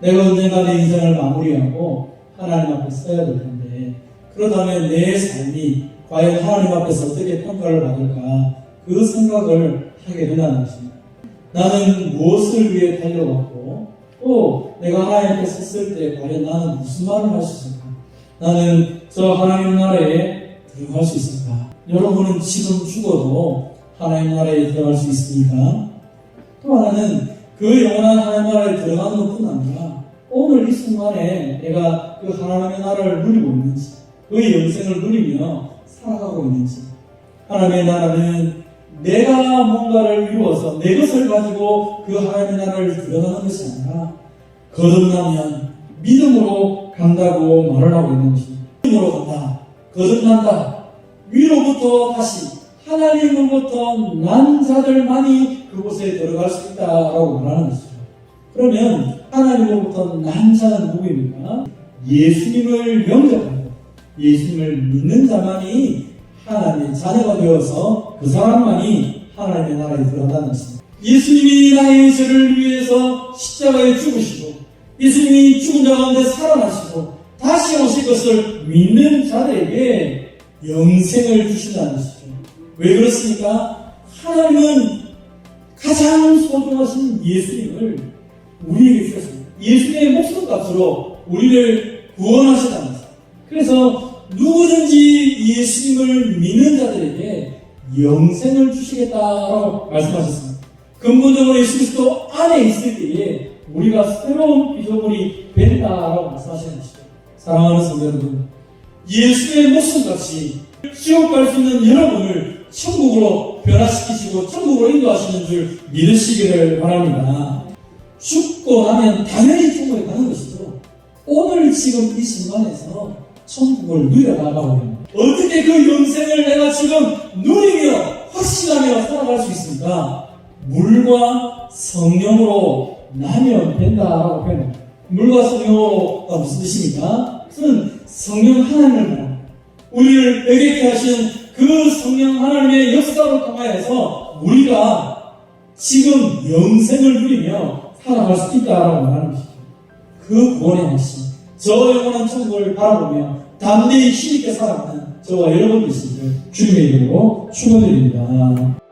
내가 언젠가 내 인생을 마무리하고 하나님 앞에 서야 될 텐데 그렇다면 내 삶이 과연 하나님 앞에서 어떻게 평가를 받을까 그 생각을 하게 된다는 것입니다. 나는 무엇을 위해 달려왔고 또 내가 하나님 앞에 섰을 때 과연 나는 무슨 말을 할 수 있을까? 나는 저 하나님 나라에 들어갈 수 있을까? 여러분은 지금 죽어도 하나님 나라에 들어갈 수 있습니까? 또 하나는 그 영원한 하나님 나라에 들어가는 것뿐 아니라 오늘 이 순간에 내가 그 하나님의 나라를 누리고 있는지 그 영생을 누리며 살아가고 있는지 하나님의 나라는 내가 뭔가를 이루어서 내 것을 가지고 그 하나님의 나라를 들어가는 것이 아니라 거듭나면 믿음으로 간다고 말을 하고 있는 것입니다. 믿음으로 간다. 거듭난다. 위로부터 다시 하나님으로부터 난 자들만이 그곳에 들어갈 수 있다라고 말하는 것이죠. 그러면 하나님으로부터 난 자는 누구입니까? 예수님을 영접하고 예수님을 믿는 자만이 하나님의 자녀가 되어서 그 사람만이 하나님의 나라에 들어간다는 것입니다. 예수님이 나의 죄를 위해서 십자가에 죽으시고 예수님이 죽은 자 가운데 살아나시고 다시 오실 것을 믿는 자들에게 영생을 주신다는 것이죠. 왜 그렇습니까? 하나님은 가장 소중하신 예수님을 우리에게 주셨습니다. 예수님의 목숨 값으로 우리를 구원하셨다는 것입니다. 그래서 누구든지 예수님을 믿는 자들에게 영생을 주시겠다라고 말씀하셨습니다. 근본적으로 예수 그리스도 안에 있을 때에 우리가 새로운 피조물이 된다라고 말씀하시는 것이죠. 사랑하는 성도 여러분, 예수의 목숨 값이 지옥 갈 수 있는 여러분을 천국으로 변화시키시고 천국으로 인도하시는 줄 믿으시기를 바랍니다. 죽고 나면 당연히 천국에 가는 것이죠. 오늘 지금 이 순간에서 천국을 누려나가고 있는 어떻게 그 영생을 내가 지금 누리며 확신하며 살아갈 수 있습니까? 물과 성령으로 나면 된다라고 표현합니다. 물과 성령으로가 무슨 뜻입니까? 그것은 성령 하나님을. 우리를 애겠게 하시는 그 성령 하나님의 역사로 통하여서 우리가 지금 영생을 누리며 살아갈 수 있다라고 말하는 것이죠. 그 구원의 말씀, 저 영원한 천국을 바라보며 담대히 힘있게 살아가는 저와 여러분 되시기를 주님의 이름으로 축원드립니다.